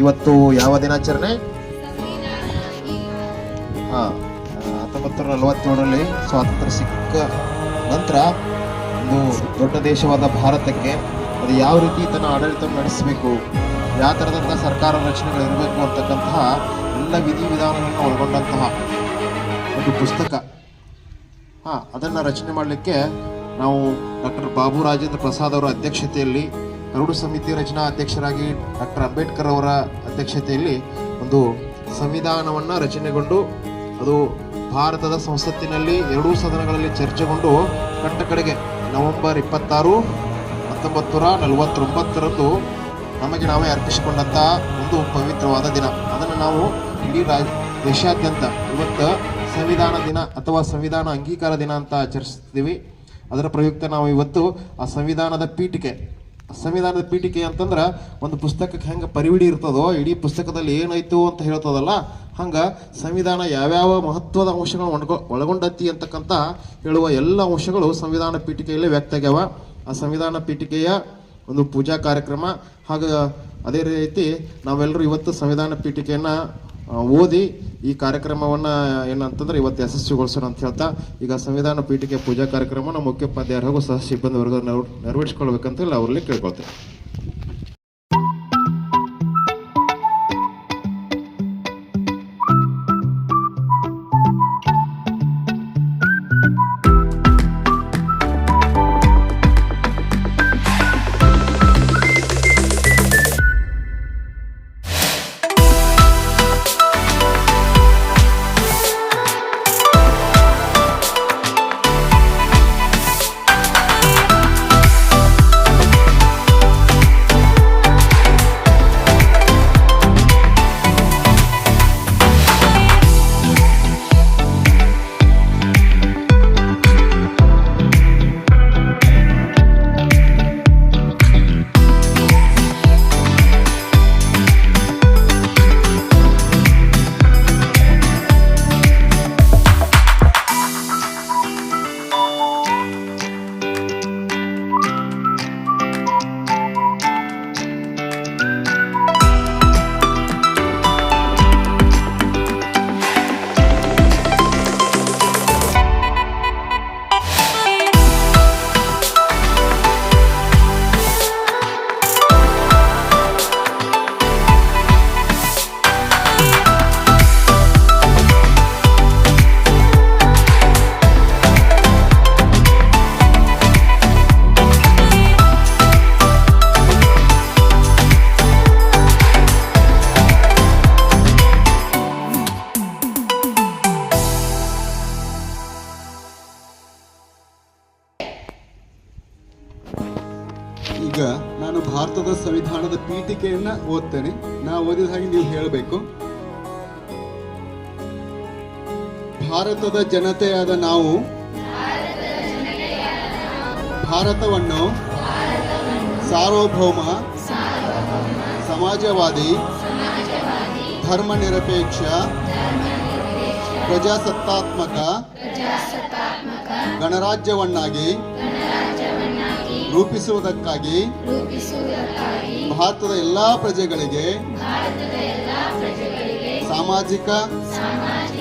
ಇವತ್ತು ಯಾವ ದಿನಾಚರಣೆ? ಹಾಂ ಹತ್ತೊಂಬತ್ತು ನಲವತ್ತೇಳರಲ್ಲಿ ಸ್ವಾತಂತ್ರ್ಯ ಸಿಕ್ಕ ನಂತರ ಒಂದು ದೊಡ್ಡ ದೇಶವಾದ ಭಾರತಕ್ಕೆ ಅದು ಯಾವ ರೀತಿ ತನ್ನ ಆಡಳಿತ ನಡೆಸಬೇಕು ಯಾವ ಥರದಂಥ ಸರ್ಕಾರ ರಚನೆಗಳು ಇರಬೇಕು ಅಂತಕ್ಕಂತಹ ಎಲ್ಲ ವಿಧಿವಿಧಾನಗಳನ್ನು ಒಳಗೊಂಡಂತಹ ಒಂದು ಪುಸ್ತಕ. ಹಾಂ ಅದನ್ನು ರಚನೆ ಮಾಡಲಿಕ್ಕೆ ನಾವು ಡಾಕ್ಟರ್ ಬಾಬು ರಾಜೇಂದ್ರ ಪ್ರಸಾದ್ ಅವರ ಅಧ್ಯಕ್ಷತೆಯಲ್ಲಿ ಕರಡು ಸಮಿತಿ ರಚನಾ ಅಧ್ಯಕ್ಷರಾಗಿ ಡಾಕ್ಟರ್ ಅಂಬೇಡ್ಕರ್ ಅವರ ಅಧ್ಯಕ್ಷತೆಯಲ್ಲಿ ಒಂದು ಸಂವಿಧಾನವನ್ನು ರಚನೆಗೊಂಡು ಅದು ಭಾರತದ ಸಂಸತ್ತಿನಲ್ಲಿ ಎರಡೂ ಸದನಗಳಲ್ಲಿ ಚರ್ಚೆಗೊಂಡು ಕಟ್ಟ ಕಡೆಗೆ ನವೆಂಬರ್ ಇಪ್ಪತ್ತಾರು ಹತ್ತೊಂಬತ್ತು ನೂರ ನಲವತ್ತೊಂಬತ್ತರಂದು ನಮಗೆ ನಾವೇ ಅರ್ಪಿಸಿಕೊಂಡಂಥ ಒಂದು ಪವಿತ್ರವಾದ ದಿನ. ಅದನ್ನು ನಾವು ಇಡೀ ರಾಜ, ದೇಶಾದ್ಯಂತ ಇವತ್ತು ಸಂವಿಧಾನ ದಿನ ಅಥವಾ ಸಂವಿಧಾನ ಅಂಗೀಕಾರ ದಿನ ಅಂತ ಆಚರಿಸ್ತೀವಿ. ಅದರ ಪ್ರಯುಕ್ತ ನಾವು ಇವತ್ತು ಆ ಸಂವಿಧಾನದ ಪೀಠಿಕೆ ಸಂವಿಧಾನದ ಪೀಠಿಕೆ ಅಂತಂದ್ರೆ ಒಂದು ಪುಸ್ತಕಕ್ಕೆ ಹೆಂಗೆ ಪರಿವಿಡಿ ಇರ್ತದೋ, ಇಡೀ ಪುಸ್ತಕದಲ್ಲಿ ಏನಾಯ್ತು ಅಂತ ಹೇಳ್ತದಲ್ಲ, ಹಂಗೆ ಸಂವಿಧಾನ ಯಾವ್ಯಾವ ಮಹತ್ವದ ಅಂಶಗಳು ಒಳಗೊ ಒಳಗೊಂಡತಿ ಅಂತಕ್ಕಂಥ ಹೇಳುವ ಎಲ್ಲ ಅಂಶಗಳು ಸಂವಿಧಾನ ಪೀಠಿಕೆಯಲ್ಲಿ ವ್ಯಕ್ತ ಆಗ್ಯಾವ. ಆ ಸಂವಿಧಾನ ಪೀಠಿಕೆಯ ಒಂದು ಪೂಜಾ ಕಾರ್ಯಕ್ರಮ, ಹಾಗೂ ಅದೇ ರೀತಿ ನಾವೆಲ್ಲರೂ ಇವತ್ತು ಸಂವಿಧಾನ ಪೀಠಿಕೆಯನ್ನು ಓದಿ ಈ ಕಾರ್ಯಕ್ರಮವನ್ನು ಏನಂತಂದ್ರೆ ಇವತ್ತು ಯಶಸ್ವಿಗೊಳಿಸೋಣ ಅಂತ ಹೇಳ್ತಾ, ಈಗ ಸಂವಿಧಾನ ಪೀಠಿಕೆ ಪೂಜಾ ಕಾರ್ಯಕ್ರಮನ ಮುಖ್ಯೋಪಾಧ್ಯಾಯರು ಹಾಗೂ ಸಹ ಸಿಬ್ಬಂದಿ ವರ್ಗ ನೆರವೇರಿಸ್ಕೊಳ್ಬೇಕಂತ ಅವರಲ್ಲಿ ಕೇಳ್ಕೊಳ್ತೇವೆ ಭಾರತದ ಜನತೆಯಾದ ನಾವು ಭಾರತವನ್ನು ಸಾರ್ವಭೌಮ ಸಮಾಜವಾದಿ ಧರ್ಮನಿರಪೇಕ್ಷ ಪ್ರಜಾಸತ್ತಾತ್ಮಕ ಗಣರಾಜ್ಯವನ್ನಾಗಿ ರೂಪಿಸುವುದಕ್ಕಾಗಿ ಭಾರತದ ಎಲ್ಲ ಪ್ರಜೆಗಳಿಗೆ ಸಾಮಾಜಿಕ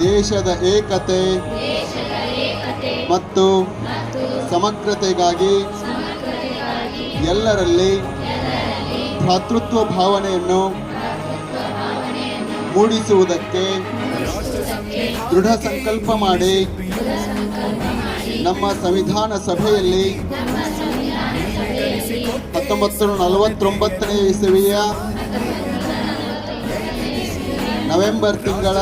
ದೇಶದ ಏಕತೆ ಮತ್ತು ಸಮಗ್ರತೆಗಾಗಿ ಎಲ್ಲರಲ್ಲಿ ಭ್ರಾತೃತ್ವ ಭಾವನೆಯನ್ನು ಮೂಡಿಸುವುದಕ್ಕೆ ದೃಢ ಸಂಕಲ್ಪ ಮಾಡಿ ನಮ್ಮ ಸಂವಿಧಾನ ಸಭೆಯಲ್ಲಿ ಹತ್ತೊಂಬತ್ತು ನೂರ ನಲವತ್ತೊಂಬತ್ತನೇ ಇಸವಿಯ ನವೆಂಬರ್ ತಿಂಗಳ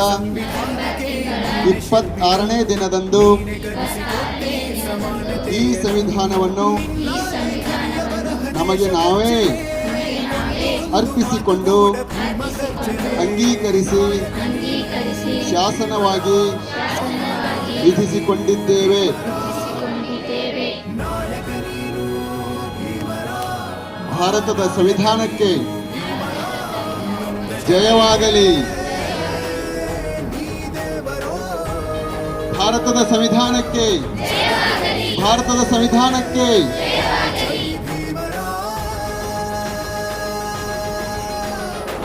ಇಪ್ಪತ್ತಾರನೇ ದಿನದಂದು ಈ ಸಂವಿಧಾನವನ್ನು ನಮಗೆ ನಾವೇ ಅರ್ಪಿಸಿಕೊಂಡು ಅಂಗೀಕರಿಸಿ ಶಾಸನವಾಗಿ ವಿಧಿಸಿಕೊಂಡಿದ್ದೇವೆ. ಭಾರತದ ಸಂವಿಧಾನಕ್ಕೆ ಜಯವಾಗಲಿ. ಭಾರತದ ಸಂವಿಧಾನಕ್ಕೆ. ಭಾರತದ ಸಂವಿಧಾನಕ್ಕೆ.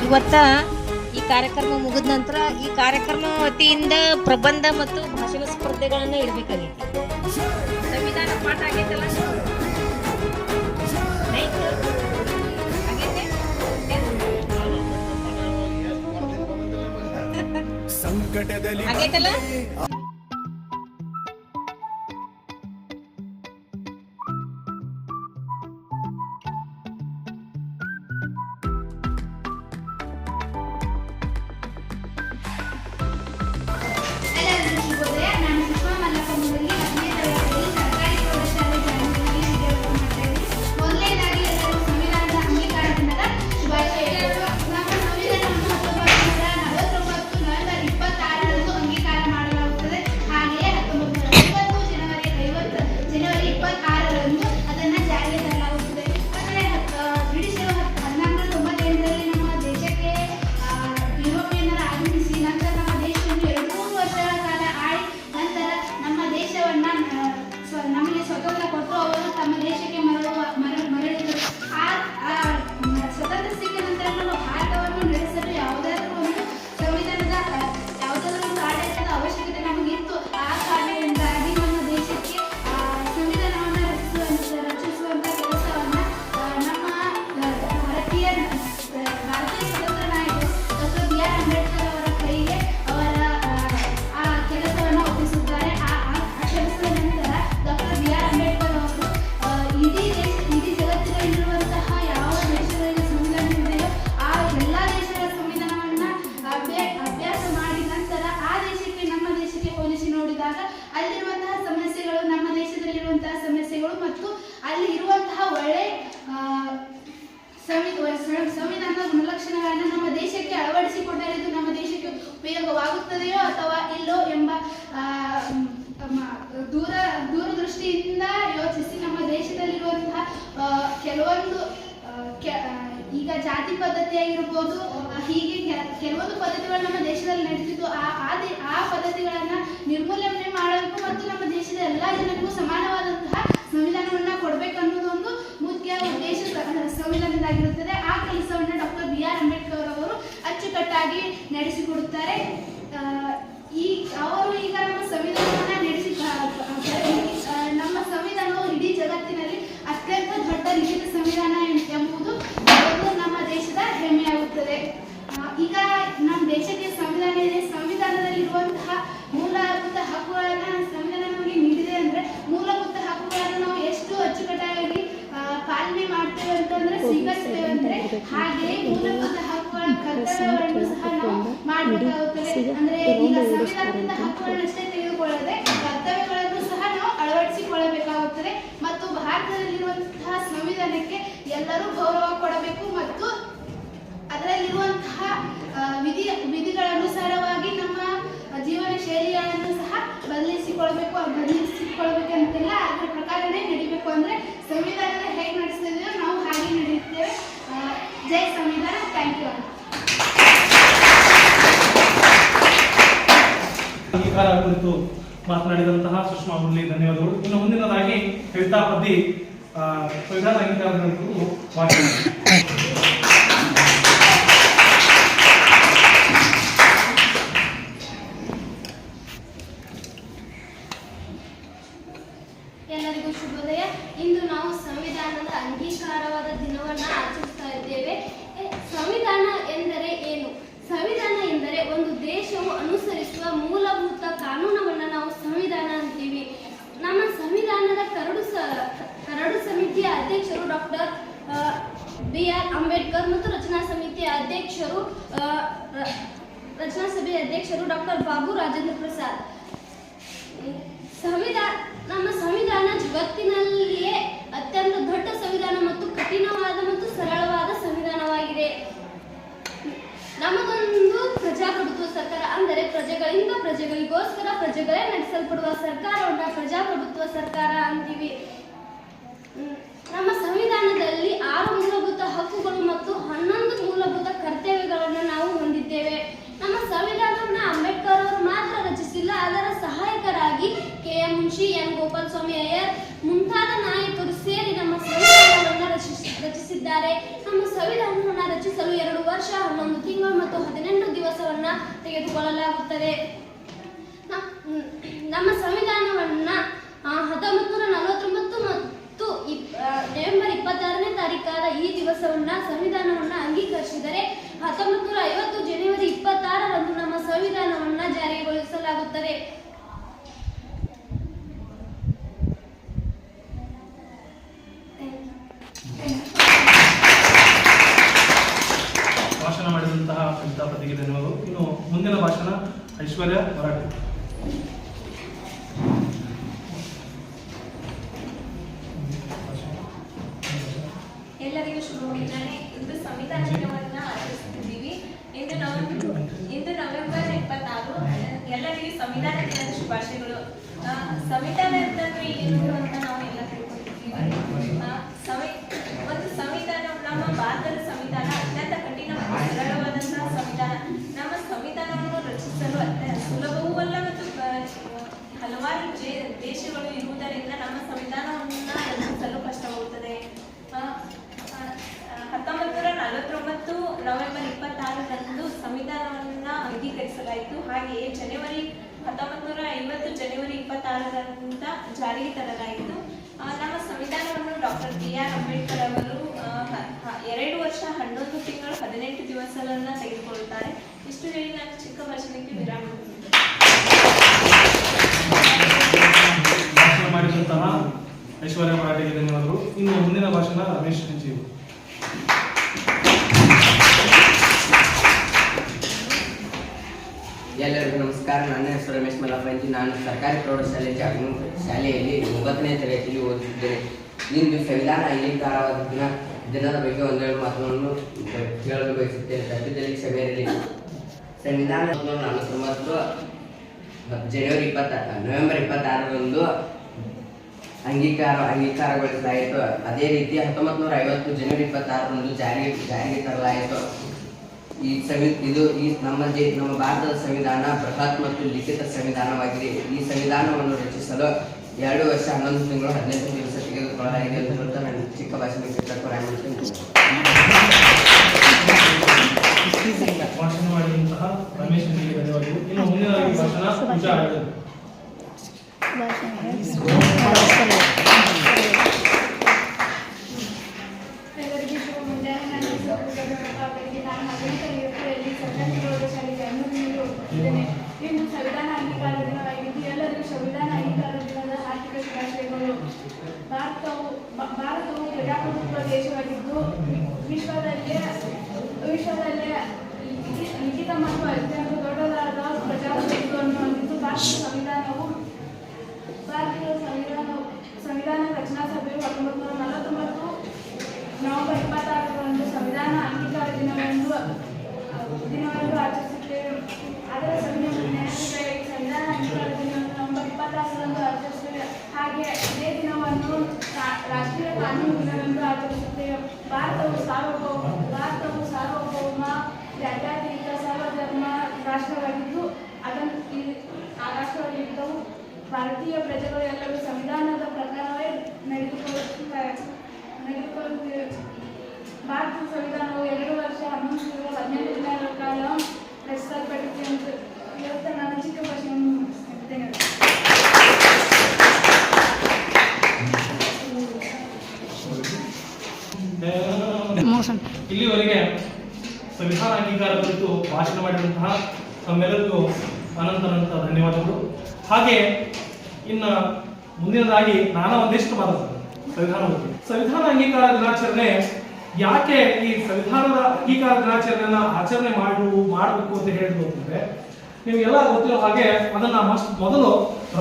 ಇವತ್ತ ಈ ಕಾರ್ಯಕ್ರಮ ಮುಗಿದ ನಂತರ ಈ ಕಾರ್ಯಕ್ರಮ ವತಿಯಿಂದ ಪ್ರಬಂಧ ಮತ್ತು ಭಾಷಣ ಸ್ಪರ್ಧೆಗಳನ್ನ ಇರ್ಬೇಕಾಗಿತ್ತು ಸಂವಿಧಾನ ಪಾಠ ಆಗೈತಲ್ಲ? ಸಂಕಟದಲ್ಲಿ ಸಂವಿಧಾನದ ಗುಣಲಕ್ಷಣಗಳನ್ನು ನಮ್ಮ ದೇಶಕ್ಕೆ ಅಳವಡಿಸಿಕೊಂಡರೆ ಇದು ನಮ್ಮ ದೇಶಕ್ಕೆ ಉಪಯೋಗವಾಗುತ್ತದೆಯೋ ಅಥವಾ ಇಲ್ಲೋ ಎಂಬ ದೂರ, ದೂರದೃಷ್ಟಿಯಿಂದ ಯೋಚಿಸಿ ನಮ್ಮ ದೇಶದಲ್ಲಿರುವಂತಹ ಕೆಲವೊಂದು ಈಗ ಜಾತಿ ಪದ್ಧತಿಯಾಗಿರ್ಬೋದು, ಹೀಗೆ ಕೆಲವೊಂದು ಪದ್ಧತಿಗಳು ನಮ್ಮ ದೇಶದಲ್ಲಿ ನಡೆಸಿದ್ದು ಆ ಆ ಪದ್ಧತಿಗಳನ್ನ ನಿರ್ಮೂಲನೆ ಮಾಡಬೇಕು ಮತ್ತು ನಮ್ಮ ದೇಶದ ಎಲ್ಲ ಜನಕ್ಕೂ ಸಮಾನವಾದಂತಹ ಸರಿಯಾಗಿ ನಡೆಸಿಕೊಡುತ್ತಾರೆ. ಈ ಅವರು ಈಗ ನಮ್ಮ ಸಂವಿಧಾನ ಜೈ ಸಂವಿಧಾನ ಥ್ಯಾಂಕ್ ಯು ಅಂಗೀಕಾರ ಕುರಿತು ಮಾತನಾಡಿದಂತಹ ಸುಷ್ಮಾ ಮುರಳಿ, ಧನ್ಯವಾದಗಳು. ಇನ್ನು ಮುಂದಿನದಾಗಿ ಕವಿತಾ ಪದ್ದಿ ಸಂವಿಧಾನ ಅಂಗೀಕಾರದ ಕುರಿತು ಮಾತನಾಡಿದರು ದೇಶವು ಅನುಸರಿಸುವ ಮೂಲಭೂತ ಕಾನೂನವನ್ನು ನಾವು ಸಂವಿಧಾನ ಅಂತೀವಿ. ನಮ್ಮ ಸಂವಿಧಾನದ ಕರಡು ಸ, ಕರಡು ಸಮಿತಿಯ ಅಧ್ಯಕ್ಷರು ಡಾಕ್ಟರ್ ಬಿ ಆರ್ ಅಂಬೇಡ್ಕರ್ ಮತ್ತು ರಚನಾ ಸಮಿತಿಯ ಅಧ್ಯಕ್ಷರು ರಚನಾ ಸಭೆಯ ಅಧ್ಯಕ್ಷರು ಡಾಕ್ಟರ್ ಬಾಬು ರಾಜೇಂದ್ರ ಪ್ರಸಾದ್. ಸಂವಿಧಾನ ನಮ್ಮ ಸಂವಿಧಾನ ಜಗತ್ತಿನಲ್ಲಿಯೇ ಅತ್ಯಂತ ದೊಡ್ಡ ಸಂವಿಧಾನ ಮತ್ತು ಕಠಿಣವಾದ ಮತ್ತು ಸರಳವಾದ ಸಂವಿಧಾನವಾಗಿದೆ. ನಮಗೊಂದು ಪ್ರಜಾಪ್ರಭುತ್ವ ಸರ್ಕಾರ ಅಂದರೆ ಪ್ರಜೆಗಳಿಂದ ಪ್ರಜೆಗಳಿಗೋಸ್ಕರ ಪ್ರಜೆಗಳೇ ನಡೆಸಲ್ಪಡುವ ಸರ್ಕಾರವನ್ನ ಪ್ರಜಾಪ್ರಭುತ್ವ ಸರ್ಕಾರ ಅಂತೀವಿ. ನಮ್ಮ ಸಂವಿಧಾನದಲ್ಲಿ ಆರು ಮೂಲಭೂತ ಹಕ್ಕುಗಳು ಮತ್ತು ತೆಗೆದುಕೊಳ್ಳಲಾಗುತ್ತದೆ ನ- ನಮ್ಮ ಸಂವಿಧಾನವನ್ನ ಹತ್ತೊಂಬತ್ತು ನೂರ ನಲವತ್ತೊಂಬತ್ತು ಮತ್ತು ಇಪ್- ಆ, ನವೆಂಬರ್ ಇಪ್ಪತ್ತಾರನೇ ತಾರೀಕಾದ ಈ ದಿವಸವನ್ನ ಸಂವಿಧಾನವನ್ನ ಅಂಗೀಕರಿಸಿದರೆ ಹತ್ತೊಂಬತ್ತು ನೂರ ಐವತ್ತು ಜನವರಿ ಇಪ್ಪತ್ತಾರರಂದು ನಮ್ಮ ಸಂವಿಧಾನವನ್ನ ಜಾರಿಗೊಳಿಸಲಾಗುತ್ತದೆ ಭಾಷಣ ಮಾಡಿದಂತಹ ಕವಿತಾಪತಿಗೆ ಧನ್ಯವಾದಗಳು ಇನ್ನು ಮುಂದಿನ ಭಾಷಣ ಐಶ್ವರ್ಯ ದೇಶಗಳು ಇರುವುದರಿಂದ ನಮ್ಮ ಸಂವಿಧಾನವನ್ನು ರಚಿಸಲು ಕಷ್ಟವಾಗುತ್ತದೆ. ಹತ್ತೊಂಬತ್ತು ನಲವತ್ತೊಂಬತ್ತು ನವೆಂಬರ್ ಇಪ್ಪತ್ತಾರರಂದು ಸಂವಿಧಾನವನ್ನು ಅಂಗೀಕರಿಸಲಾಯಿತು. ಹಾಗೆಯೇ ಜನವರಿ ಹತ್ತೊಂಬತ್ತು ನೂರ ಐವತ್ತು ಜನವರಿ ಇಪ್ಪತ್ತಾರರಿಂದ ಜಾರಿಗೆ ತರಲಾಯಿತು. ನಮ್ಮ ಸಂವಿಧಾನವನ್ನು ಡಾಕ್ಟರ್ ಬಿ ಆರ್ ಅಂಬೇಡ್ಕರ್ ಅವರು ಎರಡು ವರ್ಷ ಹನ್ನೊಂದು ತಿಂಗಳು ಹದಿನೆಂಟು ದಿವಸಗಳನ್ನ ತೆಗೆದುಕೊಳ್ಳುತ್ತಾರೆ ಇಷ್ಟು ಹೇಳಿ ನಾನು ಚಿಕ್ಕ ಭಾಷಣಕ್ಕೆ ವಿರಾಮ ಮಾಡಿದಂತಹ ಐಶ್ವರ್ಯ ಮರಾಠಿಗೆ ಧನ್ಯವಾದಗಳು. ಇನ್ನು ಮುಂದಿನ ಭಾಷಣ ರಮೇಶ್ ಜೀವ್ ಎಲ್ಲರಿಗೂ ನಮಸ್ಕಾರ. ನನ್ನ ಹೆಸರು ರಮೇಶ್ ಮಲ್ಲಪ್ಪಂಜಿ ನಾನು ಸರ್ಕಾರಿ ಪ್ರೌಢಶಾಲೆ ಜಾಗನೂ ಶಾಲೆಯಲ್ಲಿ ಒಂಬತ್ತನೇ ತರಗತಿಯಲ್ಲಿ ಓದುತ್ತಿದ್ದೇನೆ. ಇಂದು ಸಂವಿಧಾನ ಅಂಗೀಕಾರವಾದ ದಿನ, ದಿನದ ಬಗ್ಗೆ ಒಂದೆರಡು ಮಾತುಗಳನ್ನು ಹೇಳಲು ಬಯಸುತ್ತೇನೆ. ಸದ್ಯದಲ್ಲಿ ಸಭೆಯಲ್ಲಿ ಸಂವಿಧಾನ ನಲವತ್ತೊಂಬತ್ತು ಜನವರಿ ಇಪ್ಪತ್ತ ನವೆಂಬರ್ ಇಪ್ಪತ್ತಾರರಂದು ಅಂಗೀಕಾರ ಅಂಗೀಕಾರಗೊಳಿಸಲಾಯಿತು ಅದೇ ರೀತಿ ಹತ್ತೊಂಬತ್ತು ನೂರ ಐವತ್ತು ಜನವರಿ ಇಪ್ಪತ್ತಾರರಂದು ಜಾರಿಗೆ ಜಾರಿಗೆ ತರಲಾಯಿತು. ಈ ಸಂವಿ ಇದು ಈ ನಮ್ಮ ದೇ ನಮ್ಮ ಭಾರತದ ಸಂವಿಧಾನ ಬೃಹತ್ ಮತ್ತು ಲಿಖಿತ ಸಂವಿಧಾನವಾಗಿದೆ. ಈ ಸಂವಿಧಾನವನ್ನು ರಚಿಸಲು ಎರಡು ವರ್ಷ ಹನ್ನೊಂದು ತಿಂಗಳು ಹದಿನೆಂಟು ದಿವಸ ತೆಗೆದುಕೊಳ್ಳಲಾಗಿದೆ ಎಂದು ಹೇಳ್ತಾ ನಾನು ಚಿಕ್ಕ ಭಾಷೆ ಭಾಷಣ ಮಾಡಿದಂತಹ ರಮೇಶ್ ಧನ್ಯವಾದಗಳು ಇನ್ನು ಮುಂದಿನ ಭಾಷಣ ಪೂಜಾ ಆಡಳಿತ ಎಲ್ಲರಿಗೂ ಶುಭ ಮುಂಜಾನೆ ನನ್ನ ಹೆಸರು ಗಗನಪ್ಪ ಬೆಳಗ್ಗೆ ನಾನು ಹದಿನೈದು ತರಗತಿಯಲ್ಲಿ ಸರ್ಕಾರಿ ಪ್ರೌಢಶಾಲೆ ಬೆಂಗಳೂರಿನಲ್ಲಿ ಓದುತ್ತಿದ್ದೇನೆ ಇಂದು ಸಂವಿಧಾನ ಅಂಗೀಕಾರ ದಿನವಾಗಿದ್ದು ಎಲ್ಲರಿಗೂ ಸಂವಿಧಾನ ಅಂಗೀಕಾರ ದಿನದ ಹಾರ್ದಿಕ ಶುಭಾಶಯಗಳು ಭಾರತವು ಭ- ಭಾರತವು ಪ್ರಜಾಪ್ರಭುತ್ವ ದೇಶವಾಗಿದ್ದು ವಿಶ್ವದಲ್ಲೇ ವಿಶ್ವದಲ್ಲೇ ಲಿಖಿ- ಲಿಖಿತ ಮತ್ತು ಅತ್ಯಂತ ದೊಡ್ಡದಾದ ಪ್ರಜಾಪ್ರಭುತ್ವವನ್ನು ಹೊಂದಿದ್ದು ಭಾರತದ ಸಂವಿಧಾನವು ಭಾರತೀಯ ಸಂವಿಧಾನ ಸಂವಿಧಾನ ರಚನಾ ಸಭೆಯು ಹತ್ತೊಂಬತ್ತು ನೂರ ನಲವತ್ತೊಂಬತ್ತು ನವೆಂಬರ್ ಇಪ್ಪತ್ತಾರರಂದು ಸಂವಿಧಾನ ಅಂಗೀಕಾರ ದಿನವೆಂದು ದಿನವೆಂದು ಆಚರಿಸುತ್ತೇವೆ ಅದರ ಅಂಗೀಕಾರ ದಿನವನ್ನು ನವೆಂಬರ್ ಹಾಗೆ ಇದೇ ದಿನವನ್ನು ರಾಷ್ಟ್ರೀಯ ಕಾನೂನು ದಿನವೆಂದು ಆಚರಿಸುತ್ತೇವೆ. ಭಾರತವು ಸಾರ್ವಭೌಮ ಭಾರತವು ಸಾರ್ವಭೌಮ, ಜಾತ್ಯತೀತ, ಸರ್ವಧರ್ಮ ರಾಷ್ಟ್ರವಾಗಿದ್ದು ಅದನ್ನು ರಾಷ್ಟ್ರವಾಗಿದ್ದವು ಭಾರತೀಯ ಪ್ರಜೆಗಳು ಎಲ್ಲರೂ ಸಂವಿಧಾನದ ಪ್ರಕಾರವೇ ನಡೆದುಕೊಳ್ಳುತ್ತಾರೆ ನಡೆದುಕೊಳ್ಳುತ್ತೇವೆ. ಭಾರತದ ಸಂವಿಧಾನವು ಎರಡು ವರ್ಷ ಹನ್ನೊಂದು ತಿಂಗಳು ಹದಿನೆಂಟು ದಿನಗಳ ಕಾಲ ರಚಿಸಲ್ಪಟ್ಟಿದೆ ಅಂತ ಇವತ್ತು ನಾನು ಚಿಕ್ಕ ಭಾಷೆಯನ್ನು ಮುಗಿಸುತ್ತೇನೆ ಇಲ್ಲಿವರೆಗೆ ಸಂವಿಧಾನ ಅಂಗೀಕಾರ ಕುರಿತು ಭಾಷಣ ಮಾಡಿದಂತಹ ತಮ್ಮೆಲ್ಲರಿಗೂ ಅನಂತ ಅನಂತ ಧನ್ಯವಾದಗಳು. ಹಾಗೆ ಇನ್ನ ಮುಂದಿನದಾಗಿ ನಾನಾ ಒಂದಿಷ್ಟು ಮಾತಾಡ್ತೇನೆ ಸಂವಿಧಾನ ಬಗ್ಗೆ. ಸಂವಿಧಾನ ಅಂಗೀಕಾರ ದಿನಾಚರಣೆ ಯಾಕೆ ಈ ಸಂವಿಧಾನದ ಅಂಗೀಕಾರ ದಿನಾಚರಣೆಯನ್ನ ಆಚರಣೆ ಮಾಡು, ಮಾಡಬೇಕು ಅಂತ ಹೇಳಿದ್ರು ಅಂತಂದ್ರೆ, ನಿಮಗೆಲ್ಲ ಗೊತ್ತಿರೋ ಹಾಗೆ ಅದನ್ನ ಮೊದಲು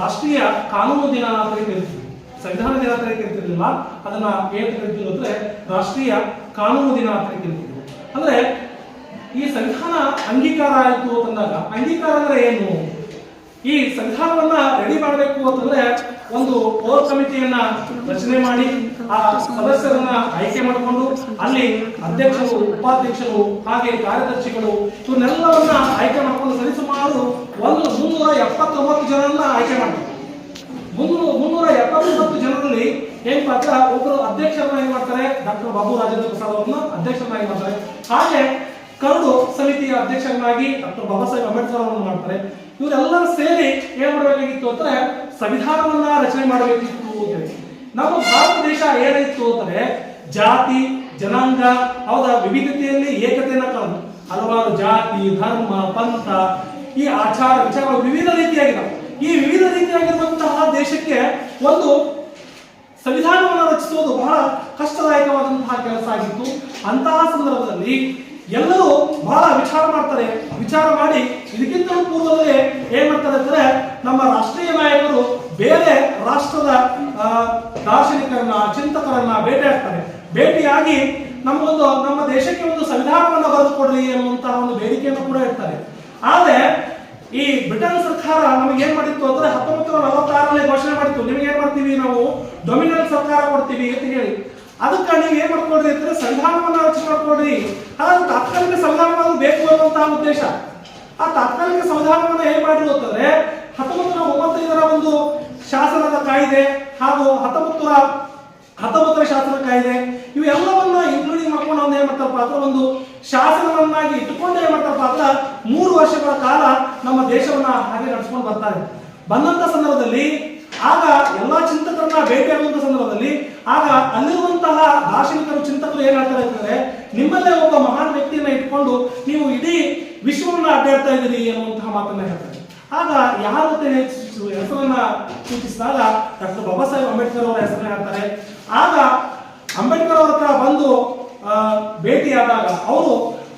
ರಾಷ್ಟ್ರೀಯ ಕಾನೂನು ದಿನ ಅಂತ ಕರಿತೀವಿ ಸಂವಿಧಾನ ದಿನ ಅಂತ ಕರಿತಿರ್ಲಿಲ್ಲ. ಅದನ್ನ ಏನ್ ಕರಿತೀವಿ ಅಂದ್ರೆ ರಾಷ್ಟ್ರೀಯ ಕಾನೂನು ದಿನ ಅಂತ ಕರಿತೀವಿ ಅಂದ್ರೆ ಈ ಸಂವಿಧಾನ ಅಂಗೀಕಾರ ಆಯಿತು ಅಂತಂದಾಗ ಅಂಗೀಕಾರ ಅಂದ್ರೆ ಏನು? ಈ ಸಂವಿಧಾನವನ್ನ ರೆಡಿ ಮಾಡಬೇಕು ಅಂತಂದ್ರೆ ಒಂದು ಕೋರ್ ಕಮಿಟಿಯನ್ನ ರಚನೆ ಮಾಡಿ ಆ ಸದಸ್ಯರನ್ನ ಆಯ್ಕೆ ಮಾಡಿಕೊಂಡು ಅಲ್ಲಿ ಅಧ್ಯಕ್ಷರು, ಉಪಾಧ್ಯಕ್ಷರು ಹಾಗೆ ಕಾರ್ಯದರ್ಶಿಗಳು ಇವನ್ನೆಲ್ಲವನ್ನ ಆಯ್ಕೆ ಮಾಡಿಕೊಂಡು ಸರಿಸುಮಾರು ಒಂದು ಮುನ್ನೂರ ಎಪ್ಪತ್ತೊಂಬತ್ತು ಜನರನ್ನ ಆಯ್ಕೆ ಮಾಡಬೇಕು ಮುನ್ನೂರು ಮುನ್ನೂರ ಎಪ್ಪತ್ತೊಂಬತ್ತು ಜನರಲ್ಲಿ ಏನ್ ಮಾತ್ರ ಒಬ್ಬರು ಅಧ್ಯಕ್ಷರನ್ನಾಗಿ ಮಾಡ್ತಾರೆ? ಡಾಕ್ಟರ್ ಬಾಬು ರಾಜೇಂದ್ರ ಪ್ರಸಾದ್ ಅವರನ್ನ ಅಧ್ಯಕ್ಷರನ್ನಾಗಿ ಮಾಡ್ತಾರೆ? ಹಾಗೆ ಕರಡು ಸಮಿತಿಯ ಅಧ್ಯಕ್ಷರನ್ನಾಗಿ ಡಾಕ್ಟರ್ ಬಾಬಾ ಸಾಹೇಬ್ ಅಂಬೇಡ್ಕರ್ ಅವರನ್ನು ಮಾಡ್ತಾರೆ. ಇವರೆಲ್ಲರೂ ಸೇರಿ ಏನ್ ಮಾಡಬೇಕಾಗಿತ್ತು ಅಂದ್ರೆ ಸಂವಿಧಾನವನ್ನ ರಚನೆ ಮಾಡಬೇಕಿತ್ತು ಅಂತೇಳಿ ನಮ್ಮ ಭಾರತ ದೇಶ ಏನಾಯ್ತು ಅಂದ್ರೆ ಜಾತಿ, ಜನಾಂಗ ಹೌದಾ ವಿವಿಧತೆಯಲ್ಲಿ ಏಕತೆಯನ್ನ ಕಾಣುತ್ತೆ. ಹಲವಾರು ಜಾತಿ, ಧರ್ಮ, ಪಂಥ, ಈ ಆಚಾರ ವಿಚಾರಗಳು ವಿವಿಧ ರೀತಿಯಾಗಿದ್ದಾವೆ ಈ ವಿವಿಧ ರೀತಿಯಾಗಿರುವಂತಹ ದೇಶಕ್ಕೆ ಒಂದು ಸಂವಿಧಾನವನ್ನು ರಚಿಸುವುದು ಬಹಳ ಕಷ್ಟದಾಯಕವಾದಂತಹ ಕೆಲಸ ಆಗಿತ್ತು. ಅಂತಹ ಸಂದರ್ಭದಲ್ಲಿ ಎಲ್ಲರೂ ಬಹಳ ವಿಚಾರ ಮಾಡ್ತಾರೆ. ವಿಚಾರ ಮಾಡಿ ಇದಕ್ಕಿಂತ ಪೂರ್ವದಲ್ಲಿ ಏನ್ ಮಾಡ್ತಾರೆ ಅಂದ್ರೆ ನಮ್ಮ ರಾಷ್ಟ್ರೀಯ ನಾಯಕರು ಬೇರೆ ರಾಷ್ಟ್ರದ ದಾರ್ಶನಿಕರನ್ನ, ಚಿಂತಕರನ್ನ ಭೇಟಿಯಾಗ್ತಾರೆ ಭೇಟಿಯಾಗಿ ನಮಗೊಂದು, ನಮ್ಮ ದೇಶಕ್ಕೆ ಒಂದು ಸಂವಿಧಾನವನ್ನು ಬರೆದುಕೊಡ್ರಿ ಎನ್ನುವಂತಹ ಒಂದು ಬೇಡಿಕೆಯನ್ನು ಕೂಡ ಇರ್ತಾರೆ ಆದ್ರೆ ಈ ಬ್ರಿಟನ್ ಸರ್ಕಾರ ನಮಗೆ ಏನ್ ಮಾಡಿತ್ತು ಅಂದ್ರೆ ಹತ್ತೊಂಬತ್ತು ನಲವತ್ತಾರರಲ್ಲಿ ಘೋಷಣೆ ಮಾಡಿತ್ತು. ನಿಮಗೆ ಏನ್ ಮಾಡ್ತೀವಿ ನಾವು? ಡೊಮಿನಲ್ ಸರ್ಕಾರ ಕೊಡ್ತೀವಿ ಅಂತ ಹೇಳಿ. ಅದಕ್ಕೆ ನೀವು ಏನ್ ಮಾಡ್ಕೊಡ್ರಿ ಅಂದ್ರೆ ಸಂವಿಧಾನವನ್ನ ರಚನೆ ಮಾಡ್ಕೊಡ್ರಿ ಹಾಗಾದ್ರೆ ತಾತ್ಕಾಲಿಕ ಸಂವಿಧಾನವನ್ನು ಬೇಕು ಅನ್ನುವಂತಹ ಉದ್ದೇಶ. ಆ ತಾತ್ಕಾಲಿಕ ಸಂವಿಧಾನವನ್ನ ಏನ್ ಮಾಡಿದ್ರು ಅಂತಂದ್ರೆ ಹತ್ತೊಂಬತ್ತು ನೂರ ಮೂವತ್ತೈದರ ಒಂದು ಶಾಸನದ ಕಾಯ್ದೆ ಹಾಗೂ ಹತ್ತೊಂಬತ್ತು ನೂರ ಹತ್ತೊಂಬತ್ತರ ಶಾಸನ ಕಾಯ್ದೆ, ಇವೆಲ್ಲವನ್ನ ಇನ್ಕ್ಲೂಡಿಂಗ್ ಮಾಡ್ಕೊಂಡು ಅವ್ನು ಏನ್ ಮಾಡ್ತಾರಪ್ಪ ಅಂದ್ರೆ ಒಂದು ಶಾಸನವನ್ನಾಗಿ ಇಟ್ಟುಕೊಂಡು ಏನ್ ಮಾಡ್ತಾರಪ್ಪ ಅಂದ್ರೆ ಮೂರು ವರ್ಷಗಳ ಕಾಲ ನಮ್ಮ ದೇಶವನ್ನ ಹಾಗೆ ನಡೆಸ್ಕೊಂಡು ಬರ್ತಾರೆ ಬಂದಂತ ಸಂದರ್ಭದಲ್ಲಿ ಆಗ ಎಲ್ಲ ಚಿಂತಕರನ್ನ ಭೇಟಿಯಾಗುವಂತ ಸಂದರ್ಭದಲ್ಲಿ ಆಗ ಅಲ್ಲಿರುವಂತಹ ದಾರ್ಶನಿಕರು, ಚಿಂತಕರು ಏನ್ ಹೇಳ್ತಾರೆ ಅಂತಂದ್ರೆ, ನಿಮ್ಮಲ್ಲೇ ಒಬ್ಬ ಮಹಾನ್ ವ್ಯಕ್ತಿಯನ್ನ ಇಟ್ಕೊಂಡು ನೀವು ಇಡೀ ವಿಶ್ವವನ್ನ ಅಡ್ಡಾಡ್ತಾ ಇದ್ದೀರಿ ಅನ್ನುವಂತಹ ಮಾತನ್ನ ಹೇಳ್ತಾರೆ. ಆಗ ಯಾರ ಹೆಸರನ್ನ ಸೂಚಿಸಿದಾಗ ಡಾಕ್ಟರ್ ಬಾಬಾ ಸಾಹೇಬ್ ಅಂಬೇಡ್ಕರ್ ಅವರ ಹೆಸರನ್ನ ಹೇಳ್ತಾರೆ. ಆಗ ಅಂಬೇಡ್ಕರ್ ಅವರ ಹತ್ರ ಬಂದು ಭೇಟಿಯಾದಾಗ ಅವರು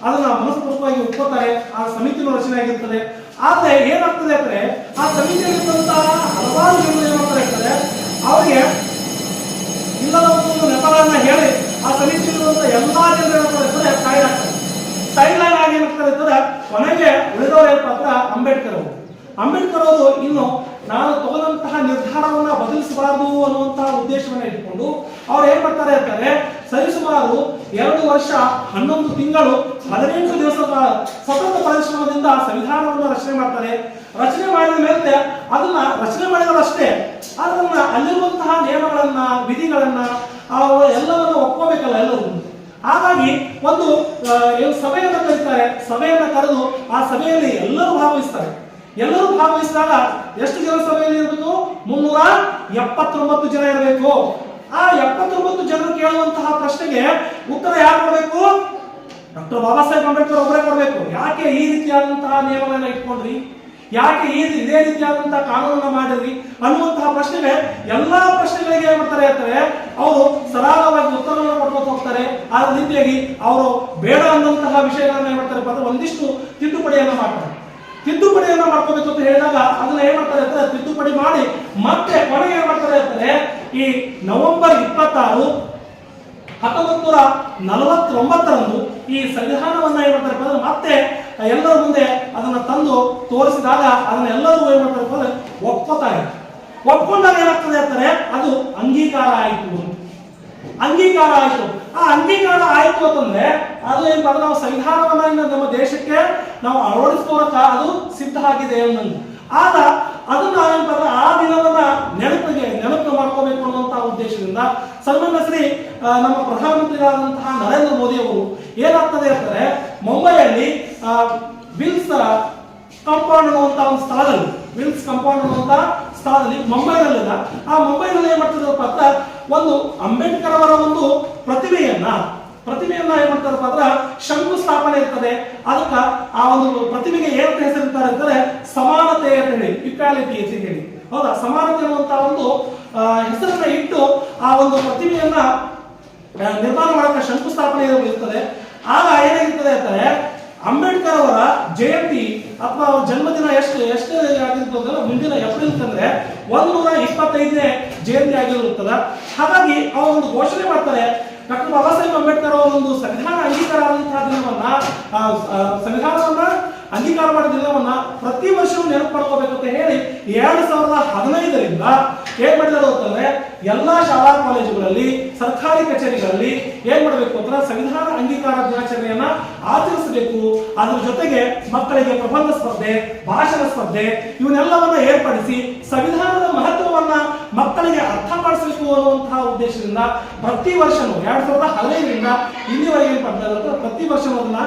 ಅದನ್ನ ಮನಸ್ಪೂರ್ವಕವಾಗಿ ಒಪ್ಕೋತಾರೆ, ಆ ಸಮಿತಿನೂ ರಚನೆ ಆಗಿರ್ತದೆ ಆದ್ರೆ ಏನಾಗ್ತದೆ ಅಂದ್ರೆ ಆ ಸಮಿತಿಯಲ್ಲಿರುವಂತಹ ಹಲವಾರು ಜನರು ಏನಾಗ್ತಾ ಇರ್ತಾರೆ ಅವರಿಗೆ ಇಲ್ಲದ ಒಂದು ನೆಪಗಳನ್ನ ಹೇಳಿ ಆ ಸಮಿತಿಯಲ್ಲಿರುವಂತಹ ಎಲ್ಲಾ ಜನರು ಏನಾಗ್ತಾರೆ ಅಂದ್ರೆ ಸೈಡ್ ಆಗ್ತಾರೆ ಸೈಡ್ ಲೈನ್ ಆಗಿ ಏನಾಗ್ತಾರೆ ಅಂದ್ರೆ ಕೊನೆಗೆ ಉಳಿದವರು ಏನಪ್ಪ ಅಂಬೇಡ್ಕರ್ ಅವರು. ಅಂಬೇಡ್ಕರ್ ಅವರು ಇನ್ನು ನಾನು ತಗೊಂಡಂತಹ ನಿರ್ಧಾರವನ್ನ ಬದಲಿಸಬಾರದು ಅನ್ನುವಂತಹ ಉದ್ದೇಶವನ್ನ ಇಟ್ಕೊಂಡು ಅವ್ರು ಏನ್ ಮಾಡ್ತಾರೆ ಅಂತಾರೆ ಸರಿಸುಮಾರು ಎರಡು ವರ್ಷ, ಹನ್ನೊಂದು ತಿಂಗಳು, ಹದಿನೆಂಟು ದಿವಸದ ಸತತ ಪರಿಶ್ರಮದಿಂದ ಸಂವಿಧಾನವನ್ನು ರಚನೆ ಮಾಡ್ತಾರೆ. ರಚನೆ ಮಾಡಿದ ಮೇಲೆ ಅದನ್ನ ರಚನೆ ಮಾಡಿದರಷ್ಟೇ, ಅದನ್ನ ಅಲ್ಲಿರುವಂತಹ ನಿಯಮಗಳನ್ನ, ವಿಧಿಗಳನ್ನ ಎಲ್ಲವನ್ನ ಒಪ್ಕೋಬೇಕಲ್ಲ ಎಲ್ಲರೂ. ಹಾಗಾಗಿ ಒಂದು ಸಭೆಯನ್ನ ಕರೀತಾರೆ. ಸಭೆಯನ್ನು ಕರೆದು ಆ ಸಭೆಯಲ್ಲಿ ಎಲ್ಲರೂ ಭಾಗವಹಿಸ್ತಾರೆ. ಎಲ್ಲರೂ ಭಾಗವಹಿಸಿದಾಗ ಎಷ್ಟು ಜನ ಸಭೆಯಲ್ಲಿ ಇರಬೇಕು? ಮುನ್ನೂರ ಎಪ್ಪತ್ತೊಂಬತ್ತು ಜನ ಇರಬೇಕು. ಆ ಎಪ್ಪತ್ತೊಂಬತ್ತು ಜನರು ಕೇಳುವಂತಹ ಪ್ರಶ್ನೆಗೆ ಉತ್ತರ ಯಾರು ಕೊಡಬೇಕು? ಡಾಕ್ಟರ್ ಬಾಬಾ ಸಾಹೇಬ್ ಅಂಬೇಡ್ಕರ್ ಒಬ್ಬರೇ ಕೊಡಬೇಕು. ಯಾಕೆ ಈ ರೀತಿಯಾದಂತಹ ನಿಯಮಗಳನ್ನ ಇಟ್ಕೊಂಡ್ರಿ? ಯಾಕೆ ಈ ಇದೇ ರೀತಿಯಾದಂತಹ ಕಾನೂನನ್ನ ಮಾಡಿದ್ರಿ? ಅನ್ನುವಂತಹ ಪ್ರಶ್ನೆಗೆ ಎಲ್ಲಾ ಪ್ರಶ್ನೆಗಳಿಗೆ ಏನ್ ಮಾಡ್ತಾರೆ ಅಂತಾರೆ ಅವರು ಸರಾಗವಾಗಿ ಉತ್ತರವನ್ನು ಕೊಡ್ಕೊತ ಹೋಗ್ತಾರೆ. ಆ ರೀತಿಯಾಗಿ ಅವರು ಬೇಡ ಅನ್ನುವಂತಹ ವಿಷಯಗಳನ್ನ ಏನ್ ಮಾಡ್ತಾರೆ ಅಂದ್ರೆ ಒಂದಿಷ್ಟು ತಿದ್ದುಪಡಿಯನ್ನ ಮಾಡ್ತಾರೆ. ತಿದ್ದುಪಡಿಯನ್ನ ಮಾಡ್ಕೋಬೇಕು ಅಂತ ಹೇಳಿದಾಗ ಅದನ್ನ ಏನ್ ಮಾಡ್ತಾರೆ ಅಂದ್ರೆ ತಿದ್ದುಪಡಿ ಮಾಡಿ ಮತ್ತೆ ಕೊನೆಗೆ ಏನ್ ಮಾಡ್ತಾರೆ ಅಂದ್ರೆ ಈ ನವೆಂಬರ್ ಇಪ್ಪತ್ತಾರು ಹತ್ತೊಂಬತ್ತು ನೂರ ನಲವತ್ತೊಂಬತ್ತರಂದು ಈ ಸಂವಿಧಾನವನ್ನ ಏನ್ ಮಾಡ್ತಾರೆ ಅಂದ್ರೆ ಮತ್ತೆ ಎಲ್ಲರ ಮುಂದೆ ಅದನ್ನ ತಂದು ತೋರಿಸಿದಾಗ ಅದನ್ನ ಎಲ್ಲರೂ ಏನ್ ಮಾಡ್ತಾರೆ ಅಂದ್ರೆ ಒಪ್ಕೋತಾರೆ ಒಪ್ಕೊಂಡಾಗ ಏನಾಗ್ತದೆ ಅಂತಾರೆ, ಅದು ಅಂಗೀಕಾರ ಆಯಿತು. ಅಂಗೀಕಾರ ಆಯಿತು. ಆ ಅಂಗೀಕಾರ ಆಯಿತು ಅಂತಂದ್ರೆ ಅದು ಏನ್ ನಾವು ಸಂವಿಧಾನವನ್ನ ನಮ್ಮ ದೇಶಕ್ಕೆ ನಾವು ಅಳವಡಿಸ್ಕೋರಕ ಅದು ಸಿದ್ಧ ಆಗಿದೆ ಅನ್ನೋದು ಆಗ ಅದನ್ನ ಏನ್ ಮಾಡಿದ್ರೆ ಆ ದಿನವನ್ನ ನೆನಪಿಗೆ ನೆನಪು ಮಾಡ್ಕೋಬೇಕು ಅನ್ನುವಂತಹ ಉದ್ದೇಶದಿಂದ ಸನ್ಮಾನ್ಯ ಶ್ರೀ ನಮ್ಮ ಪ್ರಧಾನಮಂತ್ರಿಗಳಾದಂತಹ ನರೇಂದ್ರ ಮೋದಿ ಅವರು ಏನಾಗ್ತದೆ ಅಂತಂದ್ರೆ ಮುಂಬೈಯಲ್ಲಿ ವಿಲ್ಸ್ ಕಾಂಪೌಂಡ್ ಅನ್ನುವಂತಹ ಒಂದು ಸ್ಥಳದಲ್ಲಿ, ವಿಲ್ಸ್ ಕಾಂಪೌಂಡ್ ಅನ್ನುವಂತಹ ಸ್ಥಳದಲ್ಲಿ ಮುಂಬೈನಲ್ಲಿಲ್ಲ ಆ ಮುಂಬೈನಲ್ಲಿ ಏನ್ ಮಾಡ್ತಿದ್ರಪ್ಪ ಅಂತ ಒಂದು ಅಂಬೇಡ್ಕರ್ ಅವರ ಒಂದು ಪ್ರತಿಮೆಯನ್ನ ಪ್ರತಿಮೆಯನ್ನ ಏನ್ ಮಾಡ್ತಾರಪ್ಪ ಅಂದ್ರೆ ಶಂಕುಸ್ಥಾಪನೆ ಇರ್ತದೆ. ಅದಕ್ಕ ಆ ಒಂದು ಪ್ರತಿಮೆಗೆ ಏನಂತ ಹೆಸರಿರ್ತಾರೆ ಅಂತಂದ್ರೆ ಸಮಾನತೆ ಅಂತ ಹೇಳಿ ಇಕ್ವಾಲಿಟಿ ಅಂತ ಹೇಳಿ. ಹೌದಾ? ಸಮಾನತೆ ಅನ್ನುವಂತ ಒಂದು ಹೆಸರನ್ನ ಇಟ್ಟು ಆ ಒಂದು ಪ್ರತಿಮೆಯನ್ನ ನಿರ್ಮಾಣ ಮಾಡಕ್ಕೆ ಶಂಕುಸ್ಥಾಪನೆ ಇರ್ತದೆ. ಆಗ ಏನಾಗಿರ್ತದೆ ಅಂತಾರೆ ಅಂಬೇಡ್ಕರ್ ಅವರ ಜಯಂತಿ ಅಥವಾ ಅವ್ರ ಜನ್ಮದಿನ ಎಷ್ಟು ಎಷ್ಟು ಆಗಿರ್ತದಲ್ಲ ಮುಂದಿನ ಏಪ್ರಿಲ್ ಅಂತಂದ್ರೆ ಒಂದು ನೂರ ಇಪ್ಪತ್ತೈದನೇ ಜಯಂತಿ ಆಗಿರುತ್ತದ ಹಾಗಾಗಿ ಅವರು ಒಂದು ಘೋಷಣೆ ಮಾಡ್ತಾರೆ ಡಾಕ್ಟರ್ ಬಾಬಾ ಸಾಹೇಬ್ ಅಂಬೇಡ್ಕರ್ ಅವರ ಒಂದು ಸಂವಿಧಾನ ಅಂಗೀಕಾರ ಆದಂತಹ ದಿನವನ್ನ ಸಂವಿಧಾನವನ್ನ ಅಂಗೀಕಾರ ಮಾಡಿದ ದಿನವನ್ನ ಪ್ರತಿ ವರ್ಷವೂ ನೆನಪು ಅಂತ ಹೇಳಿ ಎರಡು ಸಾವಿರದ ಹದಿನೈದರಿಂದ ಏನ್ ಮಾಡಿದ್ರು ಅಂತಂದ್ರೆ ಎಲ್ಲಾ ಶಾಲಾ ಕಾಲೇಜುಗಳಲ್ಲಿ, ಸರ್ಕಾರಿ ಕಚೇರಿಗಳಲ್ಲಿ ಏನ್ ಮಾಡಬೇಕು ಅಂದ್ರೆ ಸಂವಿಧಾನ ಅಂಗೀಕಾರ ದಿನಾಚರಣೆಯನ್ನ ಆಚರಿಸಬೇಕು. ಅದ್ರ ಜೊತೆಗೆ ಮಕ್ಕಳಿಗೆ ಪ್ರಬಂಧ ಸ್ಪರ್ಧೆ, ಭಾಷಣ ಸ್ಪರ್ಧೆ, ಇವನ್ನೆಲ್ಲವನ್ನ ಏರ್ಪಡಿಸಿ ಸಂವಿಧಾನದ ಮಕ್ಕಳಿಗೆ ಅರ್ಥ ಮಾಡಿಸಬೇಕು ಅನ್ನುವಂತಹ ಉದ್ದೇಶದಿಂದ ಪ್ರತಿ ವರ್ಷನೂ ಎರಡ್ ಸಾವಿರದ ಹದಿನೈದರಿಂದ ಇಲ್ಲಿವರೆಗೆ ಏನ್ ಮಾಡ್ತಾ ಇದ್ದಾರೆ ಪ್ರತಿ ವರ್ಷನೂ ಅದನ್ನ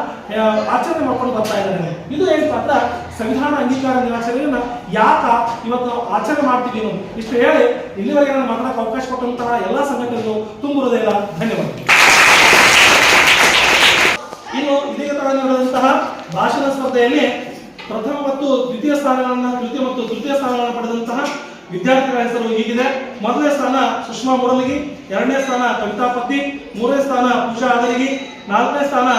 ಆಚರಣೆ ಮಾಡ್ಕೊಂಡು ಬರ್ತಾ ಇದ್ದಾರೆ. ಇದು ಏನಪ್ಪ ಅಂದ್ರೆ ಸಂವಿಧಾನ ಅಂಗೀಕಾರ ದಿನಾಚರಣೆಯನ್ನ ಯಾಕ ಇವತ್ತು ಆಚರಣೆ ಅನ್ನೋದು. ಇಷ್ಟು ಹೇಳಿ ಇಲ್ಲಿವರೆಗೆ ನಾನು ಮಾತಾಡಕ್ಕೆ ಅವಕಾಶ ಕೊಟ್ಟಂತಹ ಎಲ್ಲಾ ಸಂಘಟನೆಗಳು ತುಂಬ ಹೃದಯದ ಧನ್ಯವಾದ ಇನ್ನು ಇದೀಗ ನಡೆದಂತಹ ಭಾಷಣ ಸ್ಪರ್ಧೆಯಲ್ಲಿ ಪ್ರಥಮ ಮತ್ತು ದ್ವಿತೀಯ ಸ್ಥಾನಗಳನ್ನ, ತೃತೀಯ ಮತ್ತು ತೃತೀಯ ಸ್ಥಾನಗಳನ್ನು ಪಡೆದಂತಹ ವಿದ್ಯಾರ್ಥಿಗಳ ಹೆಸರು ಹೀಗಿದೆ. ಮೊದಲನೇ ಸ್ಥಾನ ಸುಷ್ಮಾ ಮುರಳಿಗಿ, ಎರಡನೇ ಸ್ಥಾನ ಕವಿತಾ ಪತ್ತಿ ಮೂರನೇ ಸ್ಥಾನ ಪೂಜಾ ಆದರಿಗಿ, ನಾಲ್ಕನೇ ಸ್ಥಾನ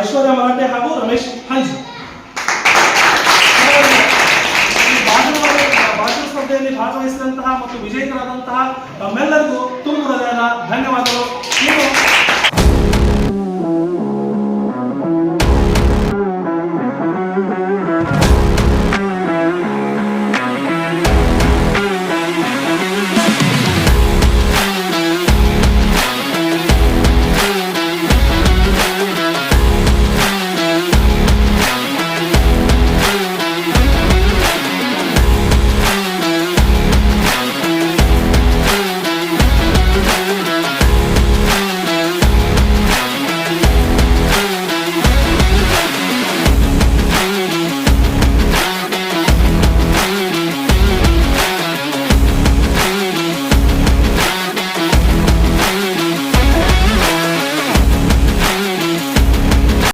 ಐಶ್ವರ್ಯ ಮರಾಠೆ ಹಾಗೂ ರಮೇಶ್ ಹಂಜ್. ಸ್ಪರ್ಧೆಯಲ್ಲಿ ಭಾಗವಹಿಸಿದಂತಹ ಮತ್ತು ವಿಜೇತರಾದಂತಹ ತಮ್ಮೆಲ್ಲರಿಗೂ ತುಂಬ ಹೃದಯದ ಧನ್ಯವಾದಗಳು